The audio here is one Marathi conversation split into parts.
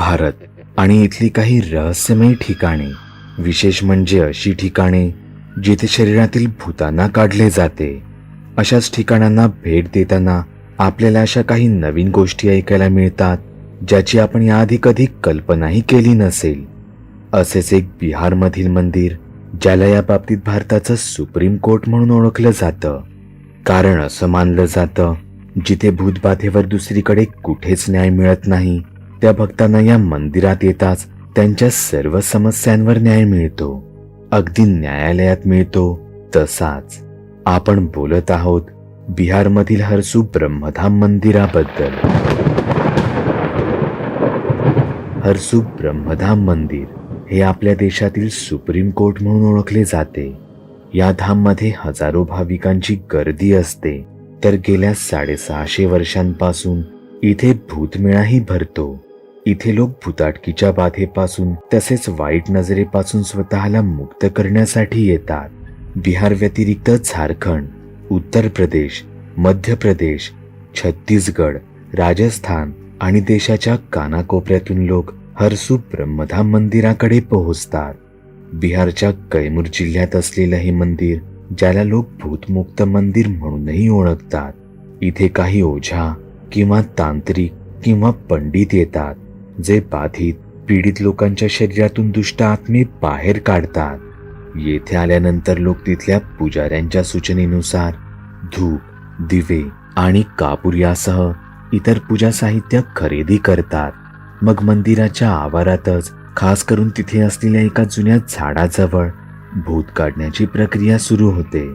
भारत आणि इथली काही रहस्यमय ठिकाणे. विशेष म्हणजे अशी ठिकाणे जिथे शरीरातील भूतांना काढले जाते. अशाच ठिकाणांना भेट देताना आपल्याला अशा काही नवीन गोष्टी ऐकायला मिळतात ज्याची आपण याआधी कधी कल्पनाही केली नसेल. असेच एक बिहारमधील मंदिर ज्याला या बाबतीत भारताचं सुप्रीम कोर्ट म्हणून ओळखलं जातं. कारण असं मानलं जातं जिथे भूतबाधेवर दुसरीकडे कुठेच न्याय मिळत नाही त्या भक्तांना या मंदिरात येताच त्यांच्या सर्व समस्यांवर न्याय मिळतो. अगदी न्यायालयात मिळतो तसाच आपण बोलत आहोत बिहारमधील हरसू ब्रह्मधाम मंदिराबद्दल. हरसू ब्रह्मधाम मंदिर हे आपल्या देशातील सुप्रीम कोर्ट म्हणून ओळखले जाते. या धाममध्ये हजारो भाविकांची गर्दी असते. तर गेल्या साडेसहाशे वर्षांपासून इथे भूतमेळाही भरतो. इथे लोक भूताटकीच्या बाधेपासून तसेच वाईट नजरेपासून स्वतःला मुक्त करण्यासाठी येतात. बिहार व्यतिरिक्त झारखंड उत्तर प्रदेश मध्य प्रदेश छत्तीसगड राजस्थान आणि देशाच्या कानाकोपऱ्यातून लोक हरसू ब्रह्मधाम मंदिराकडे पोहोचतात. बिहारच्या कैमूर जिल्ह्यात असलेलं हे मंदिर ज्याला लोक भूतमुक्त मंदिर म्हणूनही ओळखतात इथे काही ओझा किंवा तांत्रिक किंवा पंडित येतात. जे बाधित पीडित लोकांच्या शरीरातून दुष्ट आत्मे बाहेर काढतात. येथे आल्यानंतर लोक तिथल्या पुजाऱ्यांच्या सूचनेनुसार धूप दिवे आणि कापूर यासह इतर पूजा साहित्य खरेदी करतात. मग मंदिराच्या आवारातच खास करून तिथे असलेल्या एका जुन्या झाडाजवळ भूत काढण्याची प्रक्रिया सुरू होते.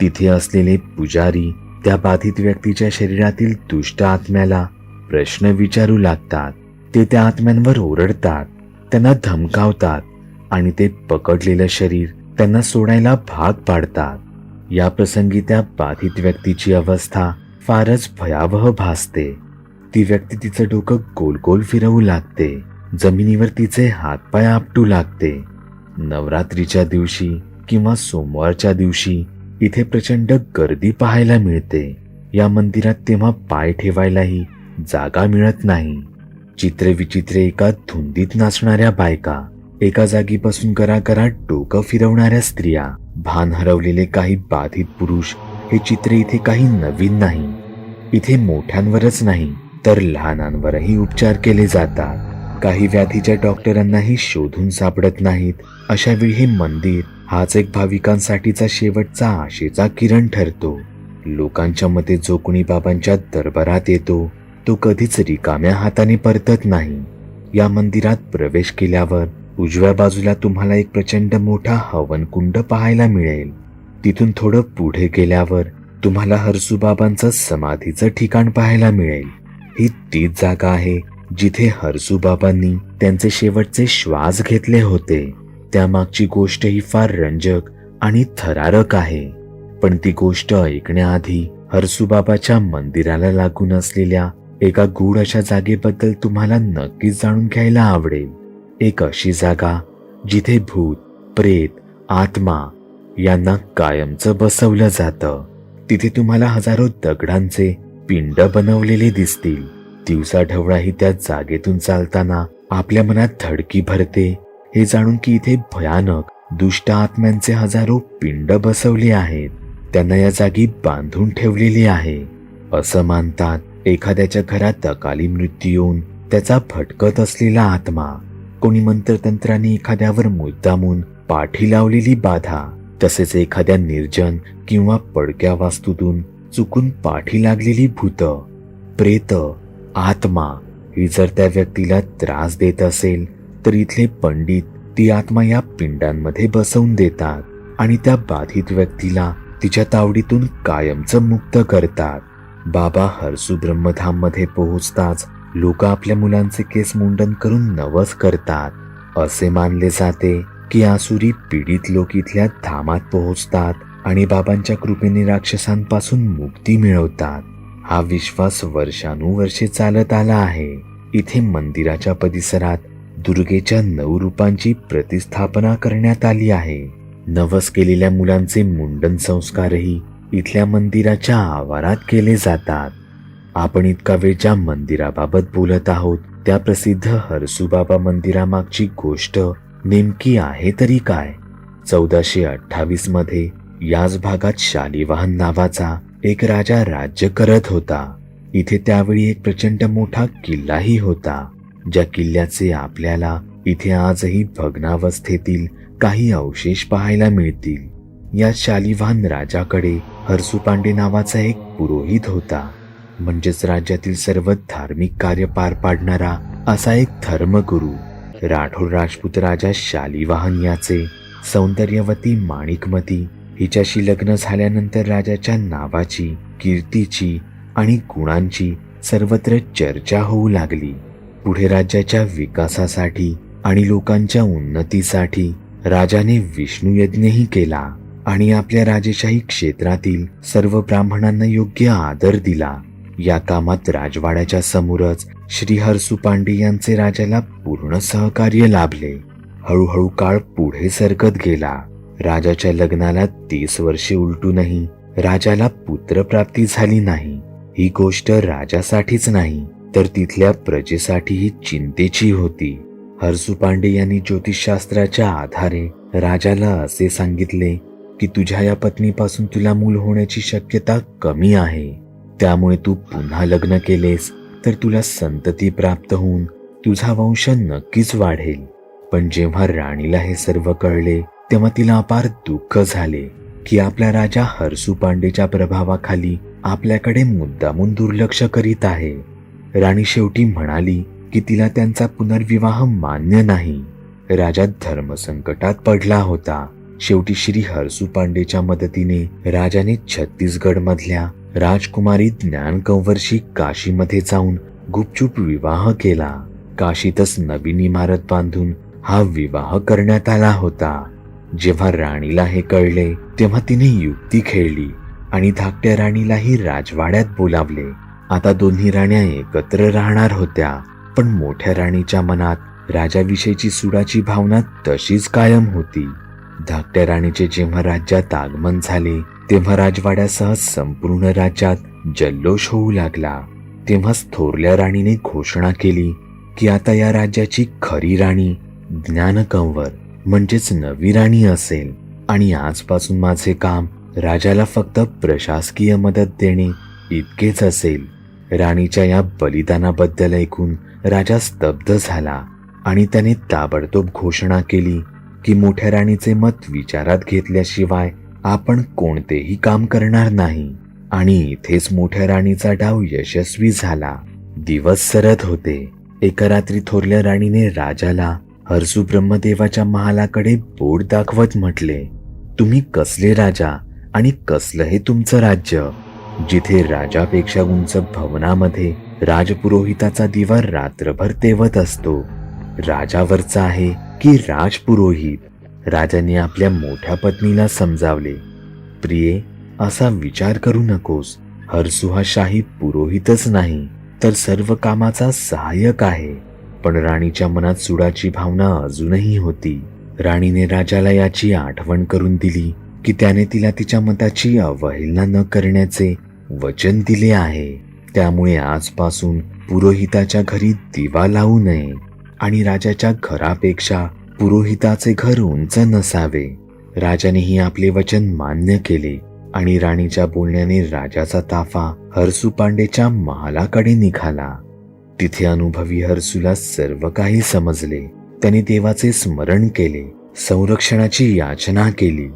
तिथे असलेले पुजारी त्या बाधित व्यक्तीच्या शरीरातील दुष्ट आत्म्याला प्रश्न विचारू लागतात. ते त्या आत्म्यांवर ओरडतात त्यांना धमकावतात आणि ते पकडलेलं शरीर त्यांना सोडायला भाग पाडतात. या प्रसंगी त्या बाधित व्यक्तीची अवस्था फारच भयावह भासते. ती व्यक्ती तिचं डोकं गोल गोल फिरवू लागते जमिनीवर तिचे हातपाय आपटू लागते. नवरात्रीच्या दिवशी किंवा सोमवारच्या दिवशी इथे प्रचंड गर्दी पाहायला मिळते. या मंदिरात तेव्हा पाय ठेवायलाही जागा मिळत नाही. चित्रविचित्रे एका धुंदीत नाचणाऱ्या बायका. एका जागी बसून कराकरात डोकं फिरवणाऱ्या स्त्रिया. भान हरवलेले काही बाधित पुरुष हे चित्र इथे काही नवीन नाही. इथे मोठ्यांवरच नाही तर लहानांवरही उपचार केले जातात. काही व्याधीच्या डॉक्टरांनाही शोधून सापडत नाहीत. अशा वेळी हे मंदिर हाच एक भाविकांसाठीचा शेवटचा आशेचा किरण ठरतो. लोकांच्या मते जो बाबांच्या दरबारात येतो तो कधीच रिकाम्या हाताने परतत नाही. या मंदिरात प्रवेश केल्यावर उजव्या बाजूला तुम्हाला एक प्रचंड मोठा हवनकुंड पाहायला मिळेल. तिथून थोडं पुढे गेल्यावर तुम्हाला हरसूबाबांचं समाधीचं ठिकाण पाहायला मिळेल. ही तीच जागा आहे जिथे हरसूबाबांनी त्यांचे शेवटचे श्वास घेतले होते. त्यामागची गोष्ट ही फार रंजक आणि थरारक आहे. पण ती गोष्ट ऐकण्याआधी हरसूबाबाच्या मंदिराला लागून असलेल्या एका गूढ अशा जागेबद्दल तुम्हाला नक्कीच जाणून घ्यायला आवडेल. एक अशी जागा जिथे भूत प्रेत आत्मा यांना कायमचं बसवलं जातं. तिथे तुम्हाला हजारो दगडांचे पिंड बनवलेले दिसतील. दिवसा ढवळाही त्या जागेतून चालताना आपल्या मनात धडकी भरते. हे जाणून की इथे भयानक दुष्ट आत्म्यांचे हजारो पिंड बसवले आहेत. त्यांना या जागी बांधून ठेवलेली आहे. असं मानतात एखाद्याच्या घरात अकाली मृत्यू येऊन त्याचा फटकत असलेला आत्मा कोणी मंत्रतंत्राने एखाद्यावर मुद्दामून पाठी लावलेली बाधा तसेच एखाद्या निर्जन किंवा पडक्या वास्तूतून चुकून पाठी लागलेली भूत प्रेत आत्मा ही जर त्या व्यक्तीला त्रास देत असेल तर इथले पंडित ती आत्मा या पिंडांमध्ये बसवून देतात आणि त्या बाधित व्यक्तीला तिच्या तावडीतून कायमचं मुक्त करतात. बाबा हरसू ब्रह्मधाममध्ये पोहोचताच लोक आपल्या मुलांचे केस मुंडन करून नवस करतात. असे मानले जाते की आसुरी पीडित लोक इथल्या धामात पोहोचतात आणि बाबांच्या कृपेने राक्षसांपासून मुक्ती मिळवतात. हा विश्वास वर्षानुवर्षे चालत आला आहे. इथे मंदिराच्या परिसरात दुर्गेच्या नऊ रूपांची प्रतिस्थापना करण्यात आली आहे. नवस केलेल्या मुलांचे मुंडन संस्कारही इथल्या मंदिराच्या आवारात केले जातात. आपण इतका वेळ ज्या मंदिराबाबत बोलत आहोत त्या प्रसिद्ध हरसूबाबा मंदिरामागची गोष्ट नेमकी आहे तरी काय? चौदाशे अठ्ठावीसमध्ये याच भागात शालिवाहन नावाचा एक राजा राज्य करत होता. इथे त्यावेळी एक प्रचंड मोठा किल्लाही होता. ज्या किल्ल्याचे आपल्याला इथे आजही भग्नावस्थेतील काही अवशेष पाहायला मिळतील. या शालिवाहन राजाकडे हरसू पांडे नावाचा एक पुरोहित होता. म्हणजेच राज्यातील सर्व धार्मिक कार्य पार पाडणारा असा एक धर्मगुरू. राठोड राजपूत राजा शालिवाहन याचे सौंदर्यवती माणिकमती हिच्याशी लग्न झाल्यानंतर राजाच्या नावाची कीर्तीची आणि गुणांची सर्वत्र चर्चा होऊ लागली. पुढे राज्याच्या विकासासाठी आणि लोकांच्या उन्नतीसाठी राजाने विष्णू यज्ञही केला. आणि आपल्या राजेशाही क्षेत्रातील सर्व ब्राह्मणांना योग्य आदर दिला. या कामात राजवाड्याच्या समोरच श्री हरसू पांडे यांचे राजाला पूर्ण सहकार्य लाभले. हळूहळू काळ पुढे सरकत गेला. राजाच्या लग्नाला तीस वर्षे उलटूनही राजाला पुत्रप्राप्ती झाली नाही. ही गोष्ट राजासाठीच नाही तर तिथल्या प्रजेसाठीही चिंतेची होती. हरसू पांडे यांनी ज्योतिषशास्त्राच्या आधारे राजाला असे सांगितले की तुझ्या या पत्नीपासून तुला मूल होण्याची शक्यता कमी आहे. त्यामुळे तू पुन्हा लग्न केलेस तर तुला संतती प्राप्त होऊन तुझा वंश नक्कीच वाढेल. पण जेव्हा राणीला हे सर्व कळले तेव्हा तिला अपार दुःख झाले की आपला राजा हरसू पांडेच्या प्रभावाखाली आपल्याकडे मुद्दामून दुर्लक्ष करीत आहे. राणी शेवटी म्हणाली की तिला त्यांचा पुनर्विवाह मान्य नाही. राजा धर्मसंकटात पडला होता. शेवटी श्री हरसू पांडेच्या मदतीने राजाने छत्तीसगड मधल्या राजकुमारी ज्ञानकंवरशी काशीमध्ये जाऊन गुपचूप विवाह केला. काशीतच नवीन इमारत बांधून हा विवाह करण्यात आला होता. जेव्हा राणीला हे कळले तेव्हा तिने युक्ती खेळली आणि धाकट्या राणीलाही राजवाड्यात बोलावले. आता दोन्ही राण्या एकत्र राहणार होत्या पण मोठ्या राणीच्या मनात राजाविषयीची सुडाची भावना तशीच कायम होती. धाकट्या राणीचे जेव्हा राज्यात आगमन झाले तेव्हा राजवाड्यासह संपूर्ण राज्यात जल्लोष होऊ लागला. तेव्हाच थोरल्या राणीने घोषणा केली की आता या राज्याची खरी राणी ज्ञानकंवर म्हणजेच नवी राणी असेल. आणि आजपासून माझे काम राजाला फक्त प्रशासकीय मदत देणे इतकेच असेल. राणीच्या या बलिदानाबद्दल ऐकून राजा स्तब्ध झाला आणि त्याने ताबडतोब घोषणा केली की मोठ्या राणीचे मत विचारात घेतल्याशिवाय आपण कोणतेही काम करणार नाही. आणि इथेच मोठ्या राणीचा डाव यशस्वी झाला. दिवस सरत होते. एका रात्री थोरल्या राणीने राजाला हरसू ब्रह्मदेवाच्या महालाकडे बोट दाखवत म्हटले तुम्ही कसले राजा आणि कसलं हे तुमचं राज्य? जिथे राजापेक्षा उंच भवनामध्ये राजपुरोहिताचा दिवा रात्रभर तेवत असतो. राजावरचा आहे की राजपुरोहित राजाने आपल्या मोठ्या पत्नीला समजावले प्रिये असा विचार करू नकोस. हरसू हा शाही पुरोहितच नाही तर सर्व कामाचा सहाय्यक आहे. पण राणीच्या मनात सुडाची भावना अजूनही होती. राणीने राजाला याची आठवण करून दिली की त्याने तिला तिच्या मताची अवहेलना न करण्याचे वचन दिले आहे. त्यामुळे आजपासून पुरोहिताच्या घरी दिवा लावू नये. आणि राजाच्या घरापेक्षा पुरोहिताचे घर उंच नसावे. राजानेही आपले वचन मान्य केले आणि राणीच्या बोलण्याने राजाचा ताफा हरसू पांडेच्या महालाकडे निघाला. तिथे अनुभवी हरसूला सर्व काही समजले. त्याने देवाचे स्मरण केले संरक्षणाची याचना केली.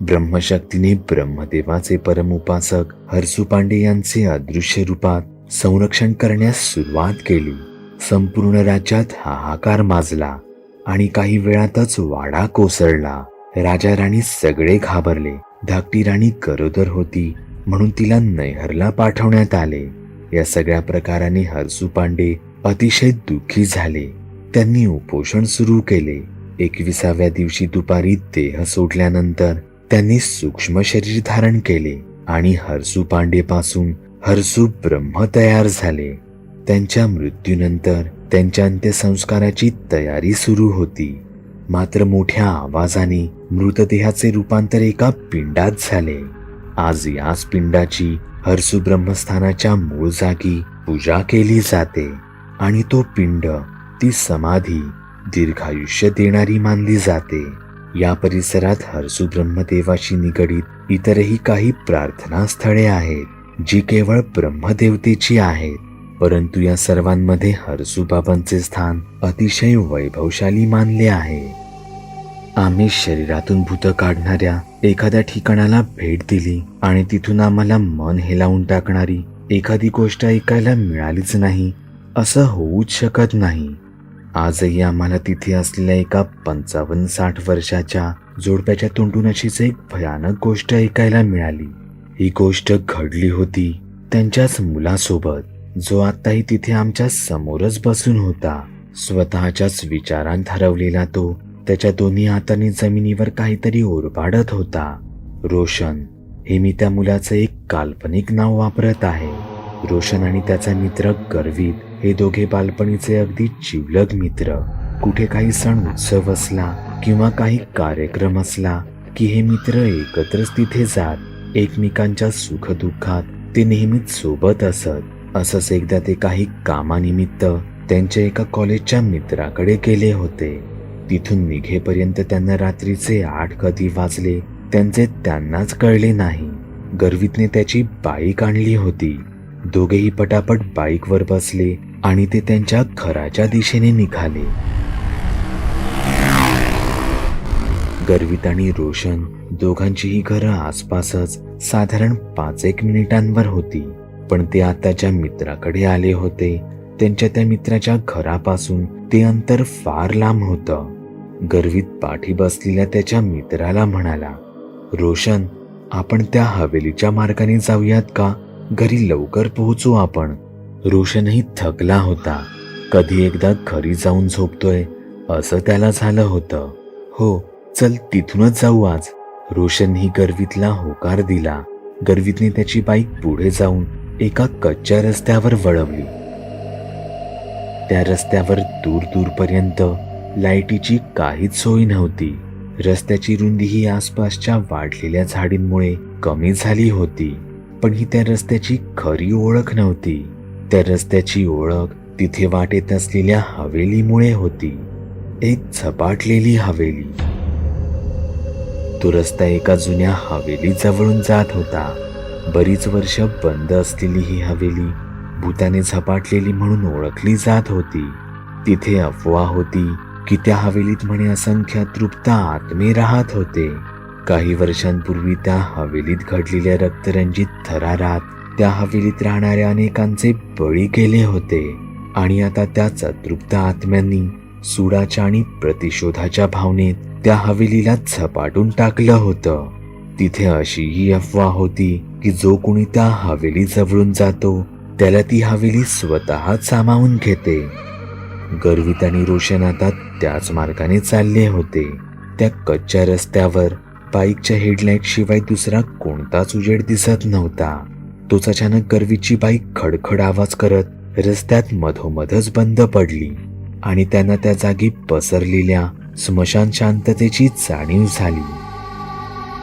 ब्रह्मशक्तीने ब्रह्मदेवाचे परमुपासक हरसू पांडे यांचे अदृश्य रूपात संरक्षण करण्यास सुरुवात केली. संपूर्ण राज्यात हाहाकार माजला आणि काही वेळातच वाडा कोसळला. राजा राणी सगळे घाबरले. धाकटी राणी गरोदर होती म्हणून तिला नैहरला पाठवण्यात आले. या सगळ्या प्रकाराने हरसू पांडे अतिशय दुःखी झाले. त्यांनी उपोषण सुरू केले. एकविसाव्या दिवशी दुपारी देह सोडल्यानंतर त्यांनी सूक्ष्म शरीर धारण केले आणि हरसू पांडे पासून हरसू ब्रह्म तयार झाले. त्यांच्या मृत्यूनंतर त्यांच्या अंत्यसंस्काराची तयारी सुरू होती. मात्र मोठ्या आवाजाने मृतदेहाचे रूपांतर एका पिंडात झाले. आज याच पिंडाची हरसू ब्रह्मस्थानाच्या मूळ जागी पूजा केली जाते आणि तो पिंड ती समाधी दीर्घायुष्य देणारी मानली जाते. या परिसरात हरसू ब्रह्मदेवाशी निगडीत इतरही काही प्रार्थना स्थळे आहेत जी केवळ ब्रह्मदेवतेची आहेत. परंतु या सर्वांमध्ये हरसूबाबांचे स्थान अतिशय वैभवशाली मानले आहे. आम्ही शरीरातून भूत काढणाऱ्या एखाद्या ठिकाणाला भेट दिली आणि तिथून आम्हाला मन हेलावून टाकणारी एखादी गोष्ट ऐकायला मिळालीच नाही असं होऊच शकत नाही. आजही आम्हाला तिथे असलेल्या एका पंचावन्न साठ वर्षाच्या जोडप्याच्या तोंडून अशीच एक भयानक गोष्ट ऐकायला मिळाली. ही गोष्ट घडली होती त्यांच्याच मुलासोबत. जो आत्ताही तिथे आमच्या समोरच बसून होता. स्वतःच्याच विचारांत हरवलेला तो त्याच्या दोन्ही हाताने जमिनीवर काहीतरी ओरबाडत होता. रोशन हे मी त्या मुलाचं एक काल्पनिक नाव वापरत आहे. रोशन आणि त्याचा मित्र गर्वित हे दोघे बालपणीचे अगदी जिवलग मित्र. कुठे काही सण उत्सव असला किंवा काही कार्यक्रम असला की हे मित्र एकत्रच तिथे जात एकमेकांच्या सुखदुःखात ते नेहमीच सोबत असत. असंच एकदा ते काही कामानिमित्त त्यांच्या एका कॉलेजच्या मित्राकडे गेले होते. तिथून निघेपर्यंत त्यांना रात्रीचे आठ कधी वाजले त्यांचे त्यांनाच कळले नाही. गर्वितने त्याची बाईक आणली होती. दोघेही पटापट बाईकवर बसले आणि ते त्यांच्या घराच्या दिशेने निघाले. गर्वित आणि रोशन दोघांचीही घरं आसपासच साधारण पाच एक मिनिटांवर होती. पण ते आताच्या मित्राकडे आले होते. त्यांच्या त्या मित्राच्या घरापासून ते अंतर फार लांब होतं. गर्वित पाठी बसलेल्या त्याच्या मित्राला म्हणाला रोशन आपण त्या हवेलीच्या मार्गाने जाऊयात का? घरी लवकर पोहोचू आपण. रोशनही थकला होता. कधी एकदा घरी जाऊन झोपतोय असं त्याला झालं होतं. हो चल तिथूनच जाऊ आज. रोशनही गर्वितला होकार दिला. गर्वितने त्याची बाईक पुढे जाऊन एका कच्च्या रस्त्यावर वळवली. त्या रस्त्यावर दूर दूरपर्यंत लाईटीची काहीच सोय नव्हती. रस्त्याची रुंदी ही आसपासच्या वाढलेल्या झाडींमुळे कमी झाली होती पण ही त्या रस्त्याची खरी ओळख नव्हती. त्या रस्त्याची ओळख तिथे वाटेत असलेल्या हवेलीमुळे होती. एक झपाटलेली हवेली. तो रस्ता एका जुन्या हवेली जवळून जात होता. बरीच वर्ष बंद असलेली ही हवेली भूताने झपाटलेली म्हणून ओळखली जात होती. तिथे अफवा होती की त्या हवेलीत म्हणे असंख्य तृप्त आत्मे राहत होते. काही वर्षांपूर्वी त्या हवेलीत घडलेल्या रक्तरंजित थरारात त्या हवेलीत राहणाऱ्या अनेकांचे बळी गेले होते आणि आता त्याच अतृप्त आत्म्यांनी सुडाच्या आणि प्रतिशोधाच्या भावनेत त्या हवेलीला झपाटून टाकलं होतं. तिथे अशीही अफवा होती की जो कोणी त्या हवेली जवळून जातो त्याला ती हवेली स्वतः सामावून घेते. गर्वित आणि रोशन आता त्याच मार्गाने चालले होते. त्या कच्च्या रस्त्यावर बाईकच्या हेडलाईट शिवाय दुसरा कोणताच उजेड दिसत नव्हता. तोच अचानक गर्वीची बाईक खडखड आवाज करत रस्त्यात मधोमधच बंद पडली आणि त्यांना त्या जागी पसरलेल्या स्मशान शांततेची जाणीव झाली.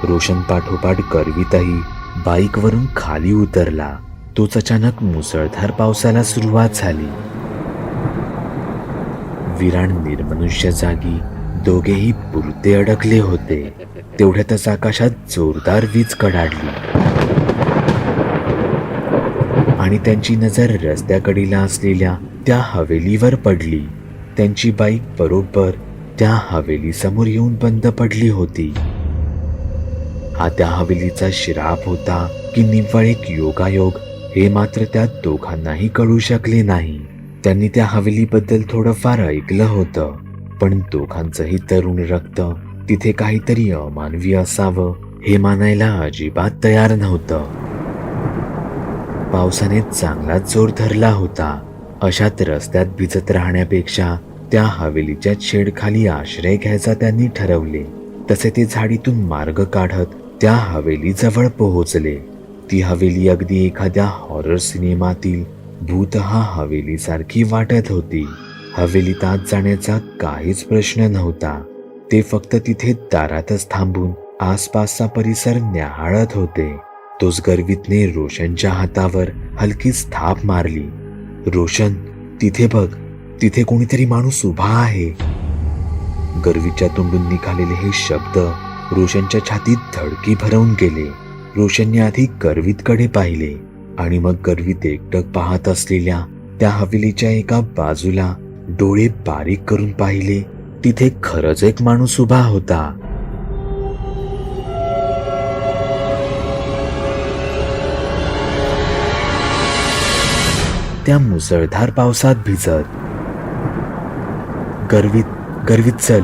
रोशन पाठोपाठ गर्वितही बाईकवरून खाली उतरला. तोच अचानक मुसळधार पावसाला सुरुवात झाली. विराण निर्मनुष्य जागी दोघेही पुरते अडकले होते. तेवढ्यातच आकाशात जोरदार वीज कडाडली. आणि त्यांची नजर रस्त्याकडीला असलेल्या त्या हवेलीवर पडली. त्यांची बाईक बरोबर त्या हवेली समोर येऊन बंद पडली होती. हा त्या हवेलीचा श्राप होता की निव्वळ एक योगायोग हे मात्र त्या दोघांनाही कळू शकले नाही. त्यांनी त्या हवेलीबद्दल थोडंफार ऐकलं होतं पण दोघांचंही तरुण रक्त तिथे काहीतरी अमानवी असावं हे मानायला अजिबात तयार नव्हतं. पावसाने चांगलाच जोर धरला होता. अशात रस्त्यात भिजत राहण्यापेक्षा त्या हवेलीच्या छेडखाली आश्रय घ्यायचा त्यांनी ठरवले. तसे ते झाडीतून मार्ग काढत त्या हवेलीजवळ पोहोचले. ती हवेली अगदी एखाद्या हॉरर सिनेमातील भूत हा हवेलीसारखी वाटत होती. हवेलीत आत जाण्याचा काहीच प्रश्न नव्हता. ते फक्त तिथे दारातच थांबून आसपासचा परिसर न्याहाळत होते. तोच गर्वितने रोशनच्या हातावर हलकीच थाप मारली. रोशन तिथे बघ तिथे कोणीतरी माणूस उभा आहे. गर्वीच्या तोंडून निघालेले हे शब्द रोशनच्या छातीत धडकी भरवून गेले. रोशनने आधी गर्वितकडे पाहिले आणि मग गर्वित एकटक पाहत असलेल्या त्या हवेलीच्या एका बाजूला डोळे बारीक करून पाहिले. तिथे खरंच एक माणूस उभा होता. त्या मुसळधार पावसात भिजत. गर्वित गर्वित चल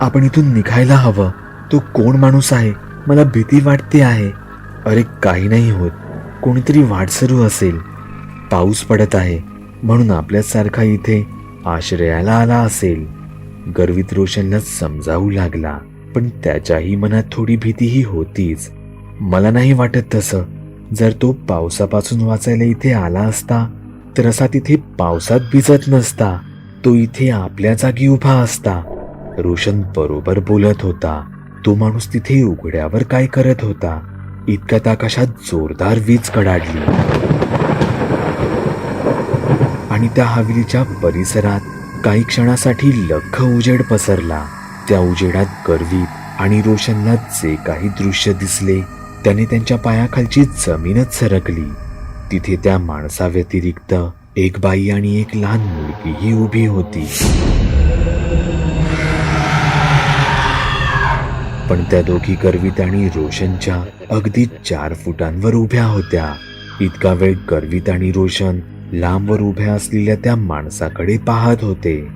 आपण इथून निघायला हवं. तो कोण माणूस आहे? मला भीती वाटते आहे. अरे काही नाही होत. कोणीतरी वाटसरू असेल. पाऊस पडत आहे. म्हणून आपल्यासारखा इथे आश्रयाला आला असेल. गर्वित रोशनला समजावू लागला. पण त्याच्याही मनात थोडी भीतीही होतीच. मला नाही वाटत तसं. जर तो पावसापासून वाचायला इथे आला असता तर असा तिथे पावसात भिजत नसता. तो इथे आपल्या जागी उभा असता. रोशन बरोबर बोलत होता. तो माणूस तिथे उघड्यावर काय करत होता? इतक्यात आकाशात जोरदार वीज कडाडली. आणि त्या हवेलीच्या परिसरात काही क्षणासाठी लख उजेड पसरला. त्या उजेडात गर्वीत आणि रोशनला जे काही दृश्य दिसले त्याने त्यांच्या पायाखालची जमीनच सरकली. तिथे त्या माणसाव्यतिरिक्त एक बाई आणि एक लहान मुलगीही उभी होती. पण त्या दोघी गर्वित आणि रोशनच्या अगदी चार फुटांवर उभ्या होत्या. इतका वेळ गर्वित आणि रोशन लांबवर उभ्या असलेल्या त्या माणसाकडे पाहत होते.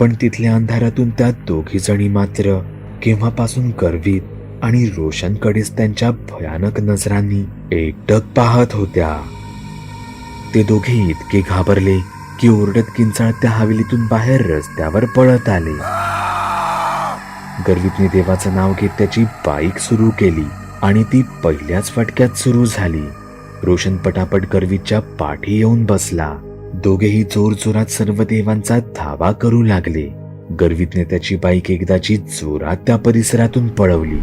पण तिथल्या अंधारातून त्या दोघी जणी मात्र केव्हापासून गर्वित आणि रोशनकडेच त्यांच्या भयानक नजरांनी एकटक पाहत होत्या. ते दोघे इतके घाबरले की ओरडत किंचाळ त्या हवेलीतून बाहेर रस्त्यावर पळत आले. गर्वितने देवाचं नाव घेत त्याची बाईक सुरू केली आणि ती पहिल्याच फटक्यात सुरू झाली. रोशन पटापट गर्वीतच्या पाठी येऊन बसला. दोघेही जोर जोरात सर्व देवांचा धावा करू लागले. गर्वीतने त्याची बाईक एकदाची जोरात त्या परिसरातून पळवली.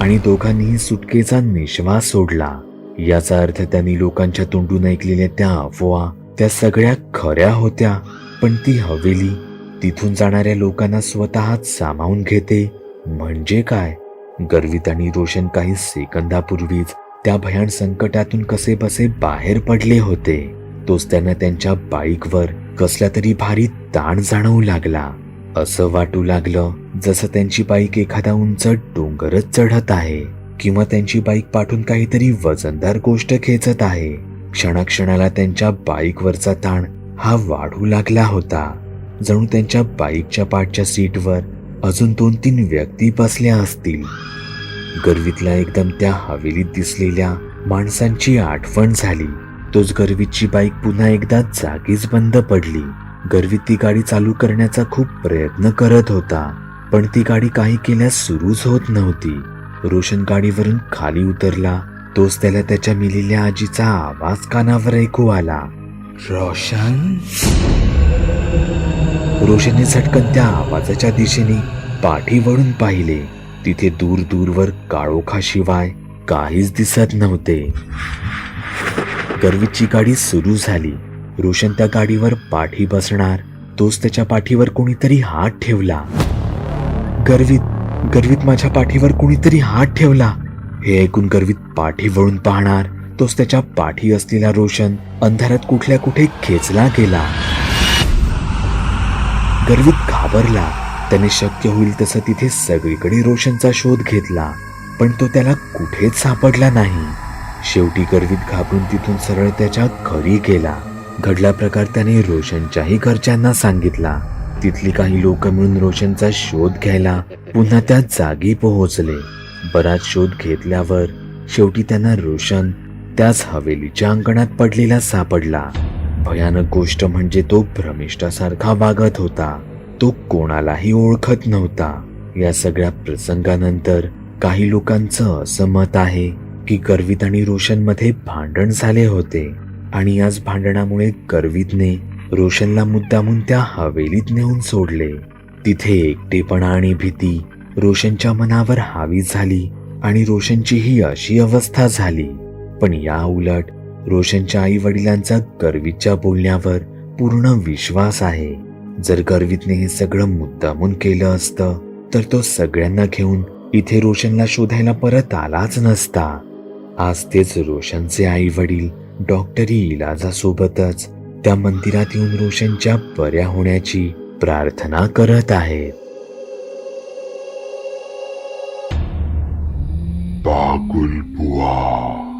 आणि दोघांनीही सुटकेचा निश्वास सोडला. याचा अर्थ त्यांनी लोकांच्या तोंडून ऐकलेल्या त्या अफवा त्या सगळ्या खऱ्या होत्या पण ती हवेली तिथून जाणाऱ्या लोकांना स्वतःच सामावून घेते. म्हणजे काय? गर्वित आणि रोशन काही सेकंदापूर्वीच त्या भयान संकटातून कसे बसे बाहेर पडले होते. तोच त्यांना त्यांच्या बाईकवर कसला तरी भारी ताण जाणवू लागला. असं वाटू लागलं जसं त्यांची बाईक एखादा उंच डोंगरच चढत आहे किंवा त्यांची बाईक पाठून काहीतरी वजनदार गोष्ट खेचत आहे. क्षणाक्षणाला त्यांच्या बाईकवरचा ताण हा वाढू लागला होता. जणू त्यांच्या बाईकच्या पाठच्या सीटवर अजून दोन तीन व्यक्ती बसल्या असतील. गर्वीतला एकदम त्या हवेलीत दिसलेल्या माणसांची आठवण झाली. तोच गर्वीतची बाईक पुन्हा एकदा जागीच बंद पडली. गर्वीत ती गाडी चालू करण्याचा खूप प्रयत्न करत होता पण ती गाडी काही केल्यास सुरूच होत नव्हती. रोशन गाडीवरून खाली उतरला तोच त्याला त्याच्या मिलेल्या आजीचा आवाज कानावर ऐकू आला. रोशन? रोशनने झटकन त्या आवाजाच्या दिशेने पाठी वळून पाहिले. तिथे दूर दूरवर काळोखाशिवाय काहीच दिसत नव्हते. गर्वीची गाडी सुरू झाली. रोशन त्या गाडीवर पाठी बसणार तोच त्याच्या पाठीवर कोणीतरी हात ठेवला. गर्वित गर्वित माझ्या पाठीवर कोणीतरी हात ठेवला. हे ऐकून गर्वित पाठी वळून पाहणार तोच त्याच्या पाठी असलेला रोशन अंधारात कुठल्या कुठे खेचला गेला. गर्वित घाबरला. त्याने शक्य होईल तसं तिथे सगळीकडे रोशनचा शोध घेतला पण तो त्याला कुठेच सापडला नाही. शेवटी गर्वित घाबरून तिथून सरळ त्याच्या घरी गेला. घडला प्रकार त्याने रोशनच्याही घरच्यांना सांगितला. तिथली काही लोक मिळून रोशनचा शोध घ्यायला पुन्हा त्या जागी पोहोचले. बराच शोध घेतल्यावर शेवटी त्यांना रोशन त्याच हवेलीच्या अंगणात पडलेला सापडला. भयानक गोष्ट म्हणजे तो भ्रमिष्ठासारखा वागत होता. तो कोणालाही ओळखत नव्हता. या सगळ्या प्रसंगानंतर काही लोकांचं असं मत आहे की गर्वित आणि रोशनमध्ये भांडण झाले होते. आणि याच भांडणामुळे गर्वितने रोशनला मुद्दामून त्या हवेलीत नेऊन सोडले. तिथे एकटेपणा आणि भीती रोशनच्या मनावर हावी झाली आणि रोशनची ही अशी अवस्था झाली. पण या उलट रोशनच्या आई वडिलांचा गर्वितच्या बोलण्यावर पूर्ण विश्वास आहे. जर गर्वितने हे सगळं मुद्दामून केलं असतं तर तो सगळ्यांना घेऊन इथे रोशनला शोधायला परत आलाच नसता. आज तेच रोशनचे आई वडील डॉक्टरी इलाजासोबतच त्या मंदिरात येऊन रोशनच्या बऱ्या होण्याची प्रार्थना करत आहेत. बुआ बुवा.